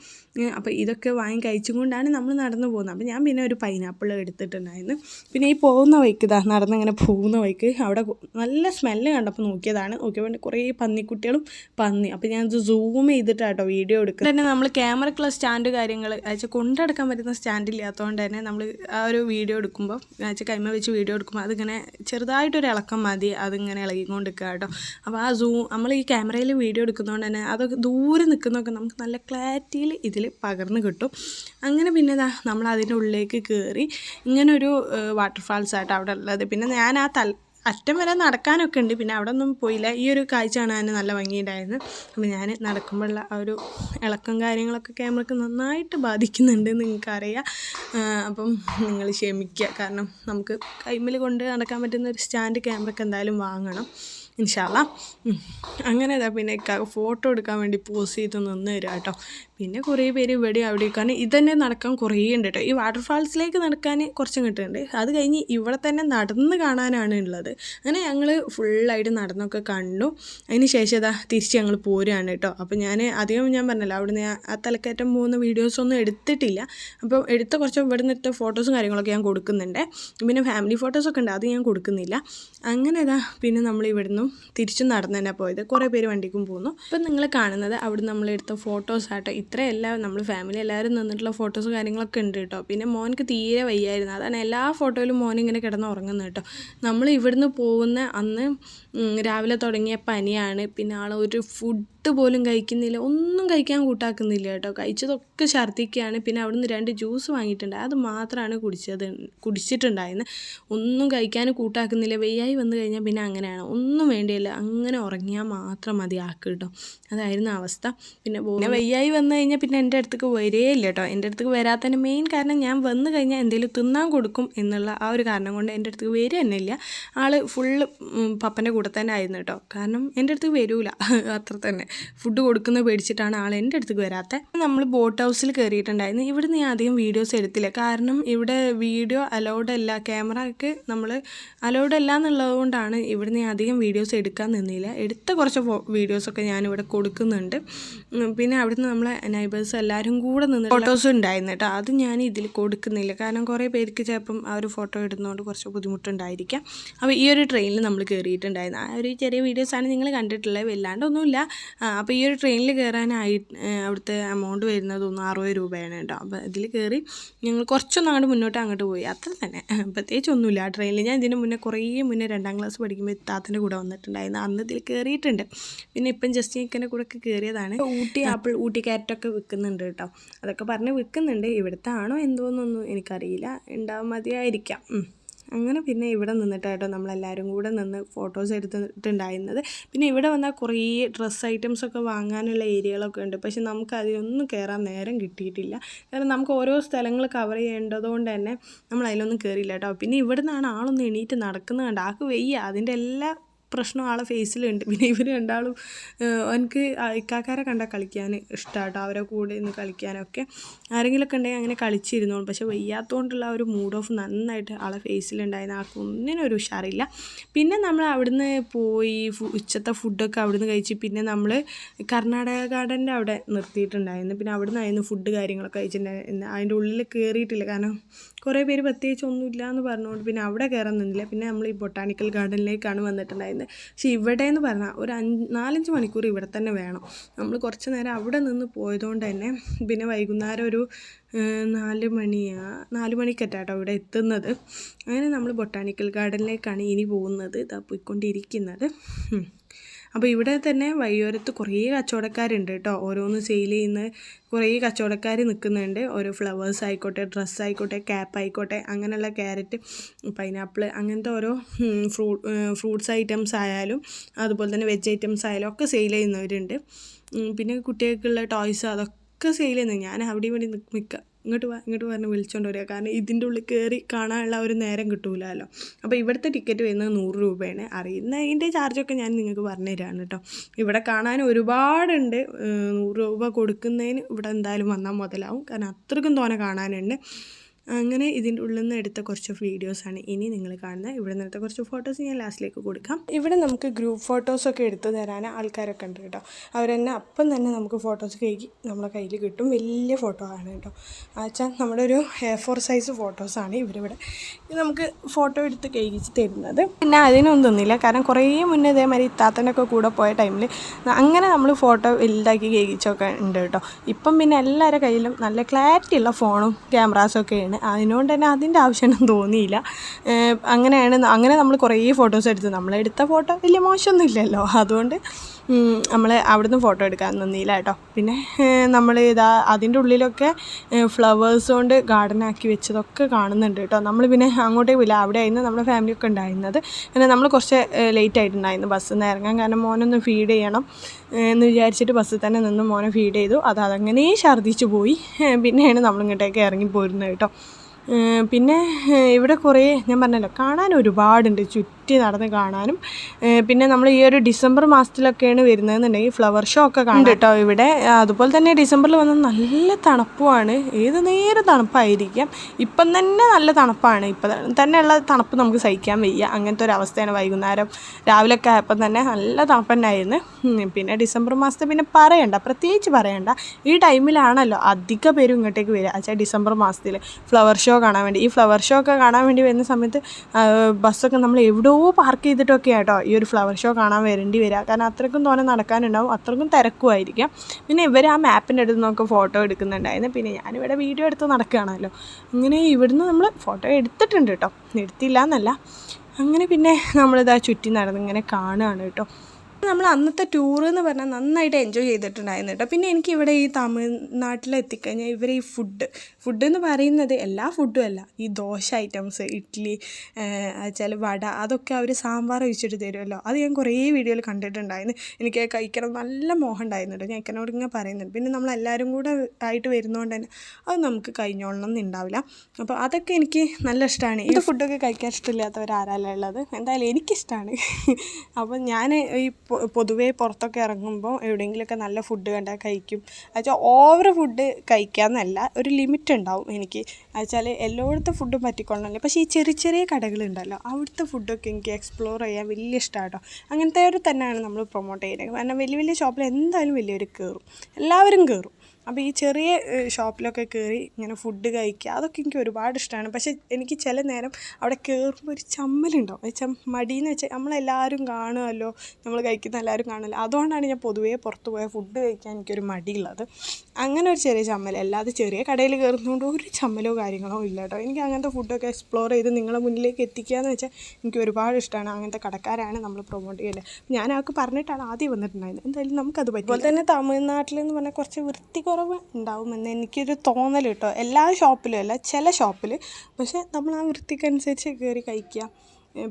അപ്പോൾ ഇതൊക്കെ വാങ്ങി കഴിച്ചും കൊണ്ടാണ് നമ്മൾ നടന്നു പോകുന്നത്. അപ്പോൾ ഞാൻ പിന്നെ ഒരു പൈനാപ്പിൾ എടുത്തിട്ടുണ്ടായിരുന്നു. പിന്നെ ഈ പോകുന്ന വഴിക്ക് ഇതാ നടന്നിങ്ങനെ പോകുന്ന വഴിക്ക് അവിടെ നല്ല സ്മെല്ല് കണ്ടപ്പോൾ നോക്കിയതാണ്. നോക്കിയപ്പോൾ കുറേ പന്നിക്കുട്ടികളും പന്നി. അപ്പോൾ ഞാൻ സൂം ചെയ്തിട്ടാട്ടോ വീഡിയോ എടുക്കുന്നത്. തന്നെ നമ്മൾ ക്യാമറക്കുള്ള സ്റ്റാൻഡ് കാര്യങ്ങൾ അയച്ചാൽ കൊണ്ടടക്കാൻ പറ്റുന്ന സ്റ്റാൻഡ് ഇല്ലാത്തതുകൊണ്ട് തന്നെ നമ്മൾ ആ ഒരു വീഡിയോ എടുക്കുമ്പോൾ അയച്ചാൽ കൈമ വെച്ച് വീഡിയോ എടുക്കുമ്പോൾ അതിങ്ങനെ ചെറുതായിട്ടൊരു ഇളക്കം മതി അതിങ്ങനെ ഇളകിക്കൊണ്ട് നിൽക്കുക കേട്ടോ. അപ്പോൾ ആ സൂ നമ്മൾ ഈ ക്യാമറയിൽ വീഡിയോ എടുക്കുന്നതുകൊണ്ട് തന്നെ അതൊക്കെ ദൂരെ നിൽക്കുന്നതൊക്കെ നമുക്ക് നല്ല ക്ലാരിറ്റിയിൽ ഇതിൽ പകർന്നു കിട്ടും. അങ്ങനെ പിന്നെ നമ്മൾ അതിന്റെ ഉള്ളിലേക്ക് കയറി ഇങ്ങനൊരു വാട്ടർഫാൾസ് ആയിട്ട് അവിടെ ഉള്ളത്. പിന്നെ ഞാൻ ആ തൽ അറ്റം വരെ നടക്കാനൊക്കെ ഉണ്ട്. പിന്നെ അവിടെ ഒന്നും പോയില്ല. ഈ ഒരു കാഴ്ച കാണാൻ നല്ല ഭംഗിയുണ്ടായിരുന്നു അപ്പോൾ ഞാൻ നടക്കുമ്പോഴുള്ള ആ ഒരു ഇളക്കം കാര്യങ്ങളൊക്കെ ക്യാമറയ്ക്ക് നന്നായിട്ട് ബാധിക്കുന്നുണ്ട് നിങ്ങൾക്കറിയാം. അപ്പം നിങ്ങൾ ക്ഷമിക്കുക. കാരണം നമുക്ക് കൈമിൽ കൊണ്ട് നടക്കാൻ പറ്റുന്ന ഒരു സ്റ്റാൻഡ് ക്യാമറക്ക് എന്തായാലും വാങ്ങണം. ഇൻഷാല്ല അങ്ങനെ ഇതാ പിന്നെ ഫോട്ടോ എടുക്കാൻ വേണ്ടി പോസ് ചെയ്ത് നിന്ന് തരാം കേട്ടോ പിന്നെ കുറേ പേര് ഇവിടെ അവിടെ കാരണം ഇതന്നെ നടക്കാൻ കുറേ ഉണ്ട് കേട്ടോ ഈ വാട്ടർഫാൾസിലേക്ക് നടക്കാൻ കുറച്ചും കിട്ടുന്നുണ്ട് അത് കഴിഞ്ഞ് ഇവിടെ തന്നെ നടന്ന് കാണാനാണ് ഉള്ളത്. അങ്ങനെ ഞങ്ങൾ ഫുള്ളായിട്ട് നടന്നൊക്കെ കണ്ടു. അതിന് ശേഷം ഇതാ തിരിച്ച് ഞങ്ങൾ പോരുകയാണ് കേട്ടോ. അപ്പോൾ ഞാൻ അധികം ഞാൻ പറഞ്ഞല്ലോ അവിടുന്ന് ആ- തലക്കേറ്റം പോകുന്ന വീഡിയോസൊന്നും എടുത്തിട്ടില്ല. അപ്പോൾ എടുത്ത കുറച്ച് ഇവിടെ നിന്ന് ഫോട്ടോസും കാര്യങ്ങളൊക്കെ ഞാൻ കൊടുക്കുന്നുണ്ട്. പിന്നെ ഫാമിലി ഫോട്ടോസൊക്കെ ഉണ്ട് അത് ഞാൻ കൊടുക്കുന്നില്ല. അങ്ങനെ ഇതാ പിന്നെ നമ്മൾ ഇവിടുന്ന് തിരിച്ചു നടന്നു തന്നെ പോയത്. കുറേ പേര് വണ്ടിക്കും പോകുന്നു അപ്പം നിങ്ങൾ കാണുന്നത് അവിടെ നമ്മൾ എടുത്ത ഫോട്ടോസ് ആട്ടോ. അത്രയല്ല നമ്മൾ ഫാമിലി എല്ലാവരും നിന്നിട്ടുള്ള ഫോട്ടോസ് കാര്യങ്ങളൊക്കെ ഉണ്ട് കേട്ടോ. പിന്നെ മോനക്ക് തീരെ വയ്യായിരുന്നു. അതാണ് എല്ലാ ഫോട്ടോയിലും മോൻ ഇങ്ങനെ കിടന്ന് ഉറങ്ങുന്നത് കേട്ടോ. നമ്മൾ ഇവിടുന്ന് പോകുന്ന അന്ന് രാവിലെ തുടങ്ങിയ പനിയാണ്. പിന്നെ ആൾ ഒരു ഫുഡ് പോലും കഴിക്കുന്നില്ല. ഒന്നും കഴിക്കാൻ കൂട്ടാക്കുന്നില്ല കേട്ടോ. കഴിച്ചതൊക്കെ ഛർദ്ദിക്കുകയാണ്. പിന്നെ അവിടുന്ന് രണ്ട് ജ്യൂസ് വാങ്ങിയിട്ടുണ്ട്. അത് മാത്രമാണ് കുടിച്ചത് കുടിച്ചിട്ടുണ്ടായിരുന്നത് ഒന്നും കഴിക്കാൻ കൂട്ടാക്കുന്നില്ല. വെയ്യായി വന്നു കഴിഞ്ഞാൽ പിന്നെ അങ്ങനെയാണ്. ഒന്നും വേണ്ടിയില്ല. അങ്ങനെ ഉറങ്ങിയാൽ മാത്രം മതി ആക്ക് കേട്ടോ. അതായിരുന്നു അവസ്ഥ. പിന്നെ പിന്നെ വയ്യായി കഴിഞ്ഞാൽ പിന്നെ എന്റെ അടുത്തേക്ക് വരികയില്ല കേട്ടോ എന്റെ അടുത്തേക്ക് വരാത്തതിന് മെയിൻ കാരണം ഞാൻ വന്നു കഴിഞ്ഞാൽ എന്തെങ്കിലും തിന്നാൻ കൊടുക്കും എന്നുള്ള ആ ഒരു കാരണം കൊണ്ട് എന്റെ അടുത്തേക്ക് വരിക തന്നെ ഇല്ല. ആൾ ഫുള്ള് പപ്പന്റെ കൂടെ തന്നെ ആയിരുന്നു കേട്ടോ കാരണം എന്റെ അടുത്തേക്ക് വരൂല. അത്ര തന്നെ. ഫുഡ് കൊടുക്കുന്നത് പേടിച്ചിട്ടാണ് ആൾ എന്റെ അടുത്തേക്ക് വരാത്തത് നമ്മൾ ബോട്ട് ഹൗസിൽ കയറിയിട്ടുണ്ടായിരുന്നു ഇവിടുന്ന് ഞാൻ അധികം വീഡിയോസ് എടുത്തില്ല. കാരണം ഇവിടെ വീഡിയോ അലൗഡ് അല്ല. ക്യാമറ ഒക്കെ നമ്മൾ അലൗഡ് അല്ല എന്നുള്ളത് കൊണ്ടാണ് ഇവിടെ ഞാൻ അധികം വീഡിയോസ് എടുക്കാൻ നിന്നില്ല. എടുത്ത കുറച്ച് വീഡിയോസൊക്കെ ഞാനിവിടെ കൊടുക്കുന്നുണ്ട്. പിന്നെ അവിടുന്ന് നമ്മളെ നൈബേഴ്സ് എല്ലാവരും കൂടെ നിന്ന് ഫോട്ടോസ് ഉണ്ടായിരുന്നു കേട്ടോ. അത് ഞാൻ ഇതിൽ കൊടുക്കുന്നില്ല. കാരണം കുറേ പേർക്ക് ചിലപ്പം ആ ഒരു ഫോട്ടോ ഇടുന്നതുകൊണ്ട് കുറച്ച് ബുദ്ധിമുട്ടുണ്ടായിരിക്കാം. അപ്പോൾ ഈ ഒരു ട്രെയിനിൽ നമ്മൾ കയറിയിട്ടുണ്ടായിരുന്നു ആ ഒരു ചെറിയ വീഡിയോസാണ് നിങ്ങൾ കണ്ടിട്ടുള്ളത്. വല്ലാണ്ടൊന്നുമില്ല. അപ്പോൾ ഈ ഒരു ട്രെയിനിൽ കയറാനായി അവിടുത്തെ എമൗണ്ട് വരുന്നത് ഒന്ന് അറുപത് രൂപയാണ് കേട്ടോ. അപ്പോൾ ഇതിൽ കയറി ഞങ്ങൾ കുറച്ചൊന്നും അങ്ങോട്ട് മുന്നോട്ട് അങ്ങോട്ട് പോയി. അത്ര തന്നെ. പ്രത്യേകിച്ച് ഒന്നുമില്ല. ആ ട്രെയിനിൽ ഞാൻ ഇതിന് മുന്നേ കുറേ മുന്നേ രണ്ടാം ക്ലാസ് പഠിക്കുമ്പോൾ താത്തന്റെ കൂടെ വന്നിട്ടുണ്ടായിരുന്നു. അന്ന് ഇതിൽ കയറിയിട്ടുണ്ട് പിന്നെ ഇപ്പം ജസ്റ്റ് ഇക്കന്റെ കൂടെ ഒക്കെ കയറിയതാണ് ഊട്ടി ആപ്പിൾ ഊട്ടി ക്യാരറ്റൊക്കെ വിൽക്കുന്നുണ്ട് കേട്ടോ. അതൊക്കെ പറഞ്ഞ് വിൽക്കുന്നുണ്ട്. ഇവിടുത്തെ ആണോ എന്തോന്നൊന്നും എനിക്കറിയില്ല. ഉണ്ടാവും മതിയായിരിക്കാം. അങ്ങനെ പിന്നെ ഇവിടെ നിന്നിട്ടാട്ടോ നമ്മളെല്ലാവരും കൂടെ നിന്ന് ഫോട്ടോസ് എടുത്തിട്ടുണ്ടായിരുന്നത്. പിന്നെ ഇവിടെ വന്നാൽ കുറേ ഡ്രസ്സ് ഐറ്റംസൊക്കെ വാങ്ങാനുള്ള ഏരിയകളൊക്കെ ഉണ്ട്. പക്ഷെ നമുക്ക് അതിലൊന്നും കയറാൻ നേരം കിട്ടിയിട്ടില്ല. കാരണം നമുക്ക് ഓരോ സ്ഥലങ്ങൾ കവർ ചെയ്യേണ്ടതുകൊണ്ട് തന്നെ നമ്മൾ അതിലൊന്നും കയറിയില്ല കേട്ടോ. പിന്നെ ഇവിടെ നിന്നാണ് ആളൊന്ന് എണീറ്റ് നടക്കുന്നത് കണ്ട്? ആൾക്ക് വെയ്യ. അതിന്റെ എല്ലാ പ്രശ്നം ആളെ ഫേസിലുണ്ട്. പിന്നെ ഇവർ രണ്ടാളും എനിക്ക് ആ ഇക്കാക്കാരെ കണ്ടാൽ കളിക്കാൻ ഇഷ്ടമാട്ടോ അവരെ കൂടെ നിന്ന് കളിക്കാനൊക്കെ. ആരെങ്കിലുമൊക്കെ ഉണ്ടെങ്കിൽ അങ്ങനെ കളിച്ചിരുന്നോളും. പക്ഷെ വയ്യാത്തതുകൊണ്ടുള്ള ആ ഒരു മൂഡ് ഓഫ് നന്നായിട്ട് ആളെ ഫേസിലുണ്ടായിരുന്നു ഒന്നിനും ഒരു ഉഷാറില്ല. പിന്നെ നമ്മൾ അവിടുന്ന് പോയി ഉച്ചത്തെ ഫുഡൊക്കെ അവിടുന്ന് കഴിച്ച് പിന്നെ നമ്മൾ കർണാടക ഗാർഡന്റെ അവിടെ നിർത്തിയിട്ടുണ്ടായിരുന്നു. പിന്നെ അവിടുന്ന് ആയിരുന്നു ഫുഡ് കാര്യങ്ങളൊക്കെ കഴിച്ചിട്ടുണ്ടായിരുന്നു. അതിന്റെ ഉള്ളിൽ കയറിയിട്ടില്ല കാരണം കുറേ പേര് പ്രത്യേകിച്ച് ഒന്നുമില്ല എന്ന് പറഞ്ഞുകൊണ്ട് പിന്നെ അവിടെ കയറാൻ നിന്നില്ല. പിന്നെ നമ്മൾ ഈ ബൊട്ടാണിക്കൽ ഗാർഡനിലേക്കാണ് വന്നിട്ടുണ്ടായിരുന്നത് പക്ഷേ ഇവിടെ എന്ന് പറഞ്ഞാൽ ഒരു അഞ്ച് നാലഞ്ച് മണിക്കൂർ ഇവിടെ തന്നെ വേണം. നമ്മൾ കുറച്ച് നേരം അവിടെ നിന്ന് പോയതുകൊണ്ട് തന്നെ പിന്നെ വൈകുന്നേരം ഒരു നാല് മണിയാ നാല് മണിക്കറ്റാട്ടോ ഇവിടെ എത്തുന്നത്. അങ്ങനെ നമ്മൾ ബൊട്ടാണിക്കൽ ഗാർഡനിലേക്കാണ് ഇനി പോകുന്നത്. ഇതാ പോയിക്കൊണ്ടിരിക്കുന്നത്. അപ്പോൾ ഇവിടെ തന്നെ വഴിയോരത്ത് കുറേ കച്ചവടക്കാരുണ്ട് കേട്ടോ. ഓരോന്ന് സെയിൽ ചെയ്യുന്ന കുറേ കച്ചവടക്കാർ നിൽക്കുന്നുണ്ട് ഓരോ ഫ്ലവേഴ്സ് ആയിക്കോട്ടെ ഡ്രസ്സ് ആയിക്കോട്ടെ ക്യാപ്പ് ആയിക്കോട്ടെ അങ്ങനെയുള്ള ക്യാരറ്റ് പൈനാപ്പിൾ അങ്ങനത്തെ ഓരോ ഫ്രൂ ഫ്രൂട്ട്സ് ഐറ്റംസ് ആയാലും അതുപോലെ തന്നെ വെജ് ഐറ്റംസ് ആയാലും ഒക്കെ സെയിൽ ചെയ്യുന്നവരുണ്ട്. പിന്നെ കുട്ടികൾക്കുള്ള ടോയ്സ് അതൊക്കെ സെയിൽ ചെയ്യുന്നത്. ഞാൻ അവിടെ ഇവിടെ നിൽക്കുക ഇങ്ങോട്ട് വാ ഇങ്ങോട്ട് പറഞ്ഞ് വിളിച്ചുകൊണ്ട് വരിക. കാരണം ഇതിന്റെ ഉള്ളിൽ കയറി കാണാനുള്ള ഒരു നേരം കിട്ടൂലല്ലോ. അപ്പോൾ ഇവിടുത്തെ ടിക്കറ്റ് വരുന്നത് നൂറ് രൂപയാണ്. അറിയുന്ന അതിന്റെ ചാർജൊക്കെ ഞാൻ നിങ്ങൾക്ക് പറഞ്ഞു തരാണ് കേട്ടോ. ഇവിടെ കാണാൻ ഒരുപാടുണ്ട്. നൂറ് രൂപ കൊടുക്കുന്നതിന് ഇവിടെ എന്തായാലും വന്നാൽ മുതലാവും. കാരണം അത്രയ്ക്കും തോനെ കാണാനുണ്ട്. അങ്ങനെ ഇതിന്റെ ഉള്ളിൽ നിന്ന് എടുത്ത കുറച്ച് വീഡിയോസാണ് ഇനി നിങ്ങൾ കാണുന്നത്. ഇവിടെ നിന്നെടുത്ത കുറച്ച് ഫോട്ടോസ് ഞാൻ ലാസ്റ്റിലേക്ക് കൊടുക്കാം. ഇവിടെ നമുക്ക് ഗ്രൂപ്പ് ഫോട്ടോസൊക്കെ എടുത്തു തരാൻ ആൾക്കാരൊക്കെ ഉണ്ട് കേട്ടോ. അവർ തന്നെ അപ്പം തന്നെ നമുക്ക് ഫോട്ടോസ് കഴുകി നമ്മളെ കയ്യിൽ കിട്ടും. വലിയ ഫോട്ടോ ആണ് കേട്ടോ. വെച്ചാൽ നമ്മുടെ ഒരു എ ഫോർ സൈസ് ഫോട്ടോസാണ് ഇവരിവിടെ. നമുക്ക് ഫോട്ടോ എടുത്ത് കഴുകിച്ച് തരുന്നത്. പിന്നെ അതിനൊന്നും തന്നില്ല. കാരണം കുറേ മുന്നേ ഇതേമാതിരി ഇത്താത്തനൊക്കെ കൂടെ പോയ ടൈമിൽ അങ്ങനെ നമ്മൾ ഫോട്ടോ വലുതാക്കി കഴുകിച്ചൊക്കെ ഉണ്ട് കേട്ടോ. ഇപ്പം പിന്നെ എല്ലാവരുടെ കയ്യിലും നല്ല ക്ലാരിറ്റി ഉള്ള ഫോണും ക്യാമറാസും ഒക്കെയാണ് അതിനോണ്ട് തന്നെ അതിന്റെ ആവശ്യമൊന്നും തോന്നിയില്ല. അങ്ങനെയാണ് അങ്ങനെ നമ്മൾ കുറേ ഫോട്ടോസ് എടുത്തു നമ്മളെടുത്ത ഫോട്ടോ വലിയ മോശമൊന്നും ഇല്ലല്ലോ അതുകൊണ്ട് നമ്മൾ അവിടുന്ന് ഫോട്ടോ എടുക്കാൻ നിന്നില്ല കേട്ടോ പിന്നെ നമ്മൾ ഇതാ അതിന്റെ ഉള്ളിലൊക്കെ ഫ്ലവേഴ്സ് കൊണ്ട് ഗാർഡനാക്കി വെച്ചതൊക്കെ കാണുന്നുണ്ട് കേട്ടോ നമ്മൾ പിന്നെ അങ്ങോട്ടേ പോയില്ല. അവിടെ ആയിരുന്നു നമ്മുടെ ഫാമിലിയൊക്കെ ഉണ്ടായിരുന്നത്. പിന്നെ നമ്മൾ കുറച്ച് ലേറ്റ് ആയിട്ടുണ്ടായിരുന്നു ബസ്സിൽ നിന്ന് ഇറങ്ങാൻ. കാരണം മോനൊന്ന് ഫീഡ് ചെയ്യണം എന്ന് വിചാരിച്ചിട്ട് ബസ്സിൽ തന്നെ നിന്ന് മോനെ ഫീഡ് ചെയ്തു. അത് അതങ്ങനെ ഛർദ്ദിച്ചു പോയി. പിന്നെയാണ് നമ്മൾ ഇങ്ങോട്ടേക്ക് ഇറങ്ങി പോരുന്നത് കേട്ടോ പിന്നെ ഇവിടെ കുറേ ഞാൻ പറഞ്ഞല്ലോ കാണാൻ ഒരുപാടുണ്ട്. ചുറ്റി നടന്ന് കാണാനും പിന്നെ നമ്മൾ ഈ ഒരു ഡിസംബർ മാസത്തിലൊക്കെയാണ് വരുന്നതെന്നുണ്ടെങ്കിൽ ഫ്ലവർ ഷോ ഒക്കെ കാണും. കേട്ടോ ഇവിടെ. അതുപോലെ തന്നെ ഡിസംബറിൽ വന്ന നല്ല തണുപ്പുമാണ്. ഏത് നേരം തണുപ്പായിരിക്കാം? ഇപ്പം തന്നെ നല്ല തണുപ്പാണ്. ഇപ്പം തന്നെയുള്ള തണുപ്പ് നമുക്ക് സഹിക്കാൻ വയ്യ. അങ്ങനത്തെ ഒരു അവസ്ഥയാണ് വൈകുന്നേരം. രാവിലെയൊക്കെ ആയപ്പം തന്നെ നല്ല തണുപ്പ് തന്നെ ആയിരുന്നു പിന്നെ ഡിസംബർ മാസത്തെ പിന്നെ പറയണ്ട പ്രത്യേകിച്ച് പറയണ്ട. ഈ ടൈമിലാണല്ലോ അധിക പേരും ഇങ്ങോട്ടേക്ക് വരിക. അച്ഛാ ഡിസംബർ മാസത്തിൽ ഫ്ലവർ ഷോ കാണാൻ വേണ്ടി. ഈ ഫ്ലവർ ഷോ ഒക്കെ കാണാൻ വേണ്ടി വരുന്ന സമയത്ത് ബസ്സൊക്കെ നമ്മൾ എവിടെയോ എവിടെയോ പാർക്ക് ചെയ്തിട്ടൊക്കെ ആട്ടോ ഈ ഒരു ഫ്ലവർ ഷോ കാണാൻ വരേണ്ടി വരിക. കാരണം അത്രക്കും തോനെ നടക്കാനുണ്ടാവും അത്രക്കും തിരക്കുമായിരിക്കാം. പിന്നെ ഇവർ ആ മാപ്പിന്റെ അടുത്ത് നിന്നൊക്കെ ഫോട്ടോ എടുക്കുന്നുണ്ടായിരുന്നു. പിന്നെ ഞാനിവിടെ വീഡിയോ എടുത്ത് നടക്കുകയാണല്ലോ. അങ്ങനെ ഇവിടുന്ന് നമ്മൾ ഫോട്ടോ എടുത്തിട്ടുണ്ട് കേട്ടോ എടുത്തില്ല എന്നല്ല അങ്ങനെ പിന്നെ നമ്മളിതാ ചുറ്റി നടന്ന് ഇങ്ങനെ കാണുകയാണ് കേട്ടോ നമ്മൾ അന്നത്തെ ടൂർ എന്ന് പറഞ്ഞാൽ നന്നായിട്ട് എൻജോയ് ചെയ്തിട്ടുണ്ടായിരുന്നു കേട്ടോ. പിന്നെ എനിക്ക് ഇവിടെ ഈ തമിഴ്നാട്ടിൽ എത്തിക്കഴിഞ്ഞാൽ ഇവർ ഈ ഫുഡ് ഫുഡ് എന്ന് പറയുന്നത് എല്ലാ ഫുഡും അല്ല. ഈ ദോശ ഐറ്റംസ് ഇഡ്ഡലി ചില വട അതൊക്കെ അവർ സാമ്പാർ ഒഴിച്ചിട്ട് തരുമല്ലോ അത് ഞാൻ കുറേ വീഡിയോയിൽ കണ്ടിട്ടുണ്ടായിരുന്നു. എനിക്ക് കഴിക്കണം നല്ല മോഹം ഉണ്ടായിരുന്നു കേട്ടോ. ഞാൻ ഇക്കനോട് ഇങ്ങനെ പറയുന്നുണ്ട്. പിന്നെ നമ്മളെല്ലാവരും കൂടെ ആയിട്ട് വരുന്നതുകൊണ്ട് തന്നെ അത് നമുക്ക് കഴിഞ്ഞോളണം എന്നുണ്ടാവില്ല അപ്പോൾ അതൊക്കെ എനിക്ക് നല്ല ഇഷ്ടമാണ് ഇത് ഫുഡൊക്കെ കഴിക്കാൻ ഇഷ്ടമില്ലാത്തവരാരല്ല ഉള്ളത്? എന്തായാലും എനിക്കിഷ്ടമാണ് അപ്പോൾ ഞാൻ ഈ പൊതുവേ പുറത്തൊക്കെ ഇറങ്ങുമ്പോൾ എവിടെയെങ്കിലുമൊക്കെ നല്ല ഫുഡ് കണ്ടാൽ കഴിക്കും. എന്നുവെച്ചാൽ ഓവർ ഫുഡ് കഴിക്കാമെന്നല്ല ഒരു ലിമിറ്റ് ഉണ്ടാവും എനിക്ക്. എന്നുവെച്ചാൽ എല്ലായിടത്തും ഫുഡും പറ്റിക്കൊള്ളണമല്ലോ പക്ഷേ ഈ ചെറിയ ചെറിയ കടകളുണ്ടല്ലോ അവിടുത്തെ ഫുഡൊക്കെ എനിക്ക് എക്സ്പ്ലോർ ചെയ്യാൻ വലിയ ഇഷ്ടമാണ് കേട്ടോ അങ്ങനത്തെ ഒരു തന്നെയാണ് നമ്മൾ പ്രൊമോട്ട് ചെയ്യുന്നത്. കാരണം വലിയ വലിയ ഷോപ്പിൽ എന്തായാലും വലിയവർ കയറും എല്ലാവരും കയറും അപ്പോൾ ഈ ചെറിയ ഷോപ്പിലൊക്കെ കയറി ഇങ്ങനെ ഫുഡ് കഴിക്കുക അതൊക്കെ എനിക്ക് ഒരുപാട് ഇഷ്ടമാണ് പക്ഷേ എനിക്ക് ചില നേരം അവിടെ കയറുമ്പോൾ ഒരു ചമ്മലുണ്ടാവും. വെച്ചാൽ മടിയെന്ന് വെച്ചാൽ നമ്മളെല്ലാവരും കാണുമല്ലോ നമ്മൾ കഴിക്കുന്ന എല്ലാവരും കാണുമല്ലോ അതുകൊണ്ടാണ് ഞാൻ പൊതുവേ പുറത്ത് പോയ ഫുഡ് കഴിക്കാൻ എനിക്കൊരു മടിയുള്ളത്. അങ്ങനെ ഒരു ചെറിയ ചമ്മൽ അല്ലാതെ ചെറിയ കടയിൽ കയറുന്നതുകൊണ്ട് ഒരു ചമ്മലോ കാര്യങ്ങളോ ഇല്ല കേട്ടോ എനിക്ക് അങ്ങനത്തെ ഫുഡൊക്കെ എക്സ്പ്ലോർ ചെയ്ത് നിങ്ങളെ മുന്നിലേക്ക് എത്തിക്കുക എന്ന് വെച്ചാൽ എനിക്ക് ഒരുപാട് ഇഷ്ടമാണ് അങ്ങനത്തെ കടക്കാരാണ് നമ്മൾ പ്രൊമോട്ട് ചെയ്യുന്നത് ഞാൻ അവർക്ക് പറഞ്ഞിട്ടാണ് ആദ്യം വന്നിട്ടുണ്ടായിരുന്നത് എന്തായാലും നമുക്കത് പറ്റും അതുപോലെ തന്നെ തമിഴ്നാട്ടിൽ എന്ന് പറഞ്ഞാൽ കുറച്ച് വൃത്തി കുറവ് ഉണ്ടാവുമെന്ന് എനിക്കൊരു തോന്നൽ കേട്ടോ. എല്ലാ ഷോപ്പിലും അല്ല ചില ഷോപ്പിൽ പക്ഷേ നമ്മൾ ആ വൃത്തിക്കനുസരിച്ച് കയറി കഴിക്കുക.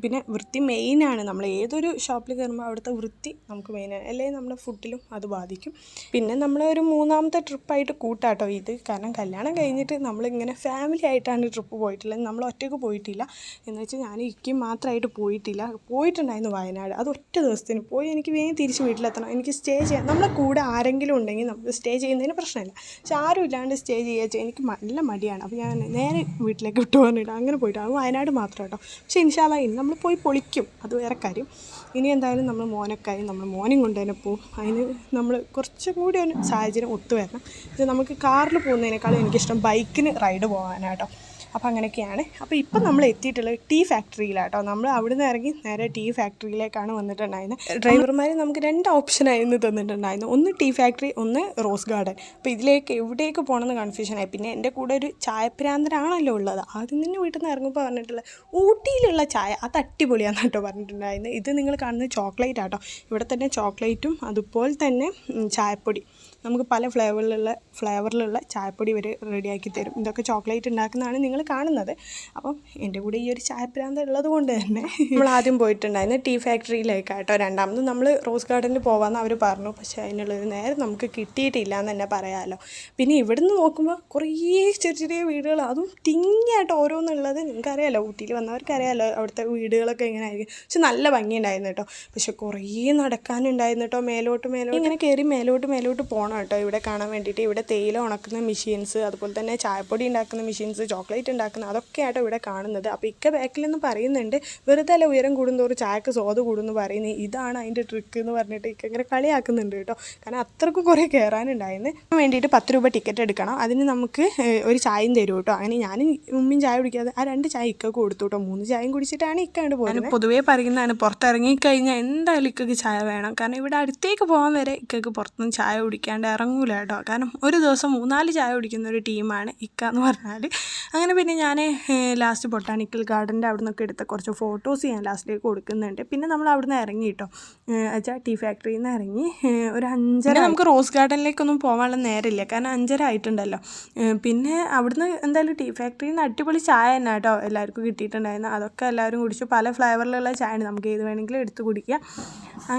പിന്നെ വൃത്തി മെയിനാണ് നമ്മൾ ഏതൊരു ഷോപ്പിൽ കയറുമ്പോൾ അവിടുത്തെ വൃത്തി നമുക്ക് മെയിനാണ് അല്ലെങ്കിൽ നമ്മുടെ ഫുഡിലും അത് ബാധിക്കും. പിന്നെ നമ്മൾ ഒരു മൂന്നാമത്തെ ട്രിപ്പായിട്ട് കൂട്ടാട്ടോ ഇത്. കാരണം കല്യാണം കഴിഞ്ഞിട്ട് നമ്മളിങ്ങനെ ഫാമിലി ആയിട്ടാണ് ട്രിപ്പ് പോയിട്ടുള്ളത്. നമ്മൾ ഒറ്റയ്ക്ക് പോയിട്ടില്ല. എന്ന് വെച്ചാൽ ഞാൻ ഇക്കും മാത്രമായിട്ട് പോയിട്ടില്ല. പോയിട്ടുണ്ടായിരുന്നു വയനാട്. അത് ഒറ്റ ദിവസത്തിന് പോയി എനിക്ക് വേഗം തിരിച്ച് വീട്ടിലെത്തണം. എനിക്ക് സ്റ്റേ ചെയ്യാൻ നമ്മളെ കൂടെ ആരെങ്കിലും ഉണ്ടെങ്കിൽ നമുക്ക് സ്റ്റേ ചെയ്യുന്നതിന് പ്രശ്നമില്ല. പക്ഷെ ആരും ഇല്ലാണ്ട് സ്റ്റേ ചെയ്യാച്ച എനിക്ക് നല്ല മടിയാണ്. അപ്പോൾ ഞാൻ നേരെ വീട്ടിലേക്ക് വിട്ടു പറഞ്ഞിട്ട് അങ്ങനെ പോയിട്ട്. അത് വയനാട് മാത്രം കേട്ടോ പക്ഷേ ഇൻഷാല്ല ഇനി നമ്മൾ പോയി പൊളിക്കും. അത് വേറെ കാര്യം. ഇനി എന്തായാലും നമ്മൾ മോനൊക്കെയായി നമ്മൾ മോനും കൊണ്ട് തന്നെ പോവും. അതിന് നമ്മൾ കുറച്ചും കൂടി ഒരു സാഹചര്യം ഒത്തു വരണം. ഇത് നമുക്ക് കാറിൽ പോകുന്നതിനേക്കാളും എനിക്കിഷ്ടം ബൈക്കിന് റൈഡ് പോകാനാട്ടോ അപ്പോൾ അങ്ങനെയൊക്കെയാണ്. അപ്പോൾ ഇപ്പം നമ്മൾ എത്തിയിട്ടുള്ളത് ടീ ഫാക്ടറിയിലാട്ടോ. നമ്മൾ അവിടെ നിന്ന് ഇറങ്ങി നേരെ ടീ ഫാക്ടറിയിലേക്കാണ് വന്നിട്ടുണ്ടായിരുന്നത് ഡ്രൈവർമാർ നമുക്ക് രണ്ട് ഓപ്ഷനായിരുന്നു തന്നിട്ടുണ്ടായിരുന്നു. ഒന്ന് ടീ ഫാക്ടറി ഒന്ന് റോസ് ഗാർഡൻ. അപ്പോൾ ഇതിലേക്ക് എവിടേക്ക് പോകണമെന്ന് കൺഫ്യൂഷനായി പിന്നെ എന്റെ കൂടെ ഒരു ചായപ്രാന്തരാണല്ലോ ഉള്ളത്. ആദ്യം നിന്ന് വീട്ടിൽ നിന്ന് ഇറങ്ങുമ്പോൾ പറഞ്ഞിട്ടുള്ളത് ഊട്ടിയിലുള്ള ചായ അത് അടിപൊളിയാണ് കേട്ടോ പറഞ്ഞിട്ടുണ്ടായിരുന്നത് ഇത് നിങ്ങൾ കാണുന്നത് ചോക്ലേറ്റ് ആട്ടോ. ഇവിടെ തന്നെ ചോക്ലേറ്റും അതുപോലെ തന്നെ ചായപ്പൊടി. നമുക്ക് പല ഫ്ലേവറിലുള്ള ഫ്ലേവറിലുള്ള ചായപ്പൊടി വരെ റെഡിയാക്കി തരും. ഇതൊക്കെ ചോക്ലേറ്റ് ഉണ്ടാക്കുന്നതാണ് നിങ്ങൾ കാണുന്നത്. അപ്പം എന്റെ കൂടെ ഈ ഒരു ചായപ്രാന്ത ഉള്ളത് കൊണ്ട് തന്നെ നമ്മൾ ആദ്യം പോയിട്ടുണ്ടായിരുന്നു ടീ ഫാക്ടറിയിലേക്കാട്ടോ. രണ്ടാമത് നമ്മൾ റോസ് ഗാർഡനിൽ പോകാമെന്ന് അവർ പറഞ്ഞു. പക്ഷേ അതിനുള്ളൊരു നേരം നമുക്ക് കിട്ടിയിട്ടില്ല എന്ന് തന്നെ പറയാമല്ലോ പിന്നെ ഇവിടുന്ന് നോക്കുമ്പോൾ കുറേ ചെറിയ ചെറിയ വീടുകൾ അതും തിങ്ങിയായിട്ട് ഓരോന്നുള്ളത്. നിങ്ങൾക്കറിയാലോ ഊട്ടിയിൽ വന്നവർക്കറിയാലോ അവിടുത്തെ വീടുകളൊക്കെ എങ്ങനെ ആയിരിക്കും. പക്ഷെ നല്ല ഭംഗിയുണ്ടായിരുന്നു കേട്ടോ. പക്ഷെ കുറേ നടക്കാനുണ്ടായിരുന്നു കേട്ടോ മേലോട്ട് മേലോട്ട്. ഇങ്ങനെ കയറി മേലോട്ട് മേലോട്ട് പോകണം കേട്ടോ. ഇവിടെ കാണാൻ വേണ്ടിയിട്ട്. ഇവിടെ തേയില ഉണക്കുന്ന മെഷീൻസ് അതുപോലെ തന്നെ ചായപ്പൊടി ഉണ്ടാക്കുന്ന മെഷീൻസ് ചോക്ലേറ്റ് ഉണ്ടാക്കുന്ന അതൊക്കെയാട്ടോ ഇവിടെ കാണുന്നത്. അപ്പോൾ ഇക്ക ബാക്കിൽ നിന്ന് പറയുന്നുണ്ട് വെറുതെ അല്ല ഉയരം കൂടുന്തോറും ചായക്ക് സ്വാദ് കൂടുന്നു പറയുന്നത് ഇതാണ് അതിന്റെ ട്രിക്ക് എന്ന് പറഞ്ഞിട്ട് ഇക്ക ഇങ്ങനെ കളിയാക്കുന്നുണ്ട് കേട്ടോ. കാരണം അത്രക്കും കുറേ കയറാനുണ്ടായിരുന്നു വേണ്ടിയിട്ട് പത്ത് രൂപ ടിക്കറ്റ് എടുക്കണം. അതിന് നമുക്ക് ഒരു ചായയും തരും കേട്ടോ. അങ്ങനെ ഞാനും ഉമ്മയും ചായ കുടിക്കാതെ ആ രണ്ട് ചായ ഇക്ക കൊടുത്തു കേട്ടോ. മൂന്ന് ചായയും കുടിച്ചിട്ടാണ് ഇക്ക അങ്ങോട്ട് പോകുന്നത് പൊതുവേ പറയുന്നതാണ് പുറത്തിറങ്ങി കഴിഞ്ഞാൽ എന്തായാലും ഇക്കക്ക് ചായ വേണം. കാരണം ഇവിടെ അടുത്തേക്ക് പോകാൻ വരെ ഇക്കക്ക് പുറത്തുനിന്ന് ചായ കുടിക്കാണ്ട് ഇറങ്ങൂല കേട്ടോ. കാരണം ഒരു ദിവസം മൂന്നാൽ ചായ കുടിക്കുന്ന ഒരു ടീമാണ് ഇക്ക എന്ന് പറഞ്ഞാൽ അങ്ങനെ പിന്നെ ഞാൻ ലാസ്റ്റ് ബൊട്ടാണിക്കൽ ഗാർഡന്റെ അവിടെ നിന്നൊക്കെ എടുത്ത കുറച്ച് ഫോട്ടോസ് ഞാൻ ലാസ്റ്റിലേക്ക് കൊടുക്കുന്നുണ്ട്. പിന്നെ നമ്മൾ അവിടെ നിന്ന് ഇറങ്ങി കേട്ടോ അച്ഛാ ടീ ഫാക്ടറിയിൽ നിന്ന് ഇറങ്ങി ഒരു അഞ്ചര നമുക്ക് റോസ് ഗാർഡനിലേക്കൊന്നും പോകാനുള്ള നേരമില്ല. കാരണം അഞ്ചര ആയിട്ടുണ്ടല്ലോ. പിന്നെ അവിടുന്ന് എന്തായാലും ടീ ഫാക്ടറിയിൽ നിന്ന് അടിപൊളി ചായ തന്നെ കേട്ടോ എല്ലാവർക്കും കിട്ടിയിട്ടുണ്ടായിരുന്നു. അതൊക്കെ എല്ലാവരും കുടിച്ചു. പല ഫ്ലേവറിലുള്ള ചായയാണ് നമുക്ക് ഏത് വേണമെങ്കിലും എടുത്ത് കുടിക്കുക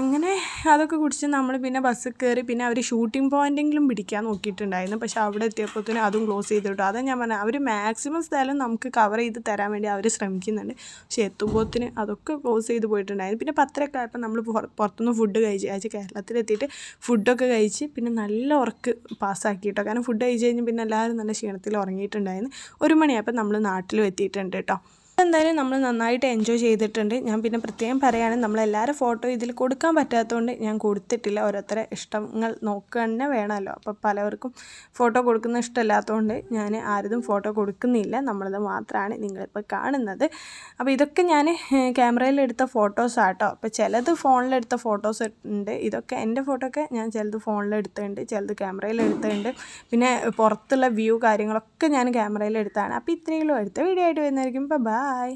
അങ്ങനെ അതൊക്കെ കുടിച്ച് നമ്മൾ പിന്നെ ബസ്സിൽ കയറി പിന്നെ അവർ ഷൂട്ടിംഗ് പോയിന്റെങ്കിലും പിടിക്കാൻ നോക്കിയിട്ടുണ്ടായിരുന്നു. പക്ഷേ അവിടെ എത്തിയപ്പോഴത്തേനും അതും ക്ലോസ് ചെയ്തിട്ടു അതാണ് അതാ ഞാൻ പറഞ്ഞത് അവർ മാക്സിമം സ്ഥലം നമുക്ക് കവർ ചെയ്ത് തരാൻ വേണ്ടി അവർ ശ്രമിക്കുന്നുണ്ട്. പക്ഷെ എത്തുമ്പോത്തിന് അതൊക്കെ ക്ലോസ് ചെയ്ത് പോയിട്ടുണ്ടായിരുന്നു. പിന്നെ പത്തരയൊക്കെ ആയപ്പോൾ നമ്മൾ പുറ- പുറത്തുനിന്ന് ഫുഡ് കഴിച്ച് അയച്ച് കേരളത്തിലെത്തിയിട്ട് ഫുഡൊക്കെ കഴിച്ച് പിന്നെ നല്ല ഉറക്ക് പാസ്സാക്കി കേട്ടോ കാരണം ഫുഡ് കഴിച്ച് കഴിഞ്ഞ് പിന്നെ എല്ലാവരും നല്ല ക്ഷീണത്തിൽ ഉറങ്ങിയിട്ടുണ്ടായിരുന്നു. ഒരു മണിയായപ്പോൾ നമ്മൾ നാട്ടിലും എത്തിയിട്ടുണ്ട് കേട്ടോ. എന്തായാലും നമ്മൾ നന്നായിട്ട് എൻജോയ് ചെയ്തിട്ടുണ്ട്. ഞാൻ പിന്നെ പ്രത്യേകം പറയുകയാണ് നമ്മളെല്ലാവരും ഫോട്ടോ ഇതിൽ കൊടുക്കാൻ പറ്റാത്തതുകൊണ്ട് ഞാൻ കൊടുത്തിട്ടില്ല. ഓരോരുത്തരെ ഇഷ്ടങ്ങൾ നോക്കുക തന്നെ വേണമല്ലോ. അപ്പോൾ പലവർക്കും ഫോട്ടോ കൊടുക്കുന്ന ഇഷ്ടമില്ലാത്തതുകൊണ്ട് ഞാൻ ആരതും ഫോട്ടോ കൊടുക്കുന്നില്ല. നമ്മളത് മാത്രമാണ് നിങ്ങളിപ്പോൾ കാണുന്നത്. അപ്പോൾ ഇതൊക്കെ ഞാൻ ക്യാമറയിലെടുത്ത ഫോട്ടോസാട്ടോ അപ്പോൾ ചിലത് ഫോണിലെടുത്ത ഫോട്ടോസ് ഉണ്ട്. ഇതൊക്കെ എന്റെ ഫോട്ടോ ഒക്കെ ഞാൻ ചിലത് ഫോണിൽ എടുത്തിട്ടുണ്ട് ചിലത് ക്യാമറയിൽ എടുത്തുണ്ട് പിന്നെ പുറത്തുള്ള വ്യൂ കാര്യങ്ങളൊക്കെ ഞാൻ ക്യാമറയിൽ എടുത്താണ്. അപ്പോൾ ഇത്രയും അടുത്ത വീഡിയോ ആയിട്ട് വരുന്നതായിരിക്കും. Bye Bye.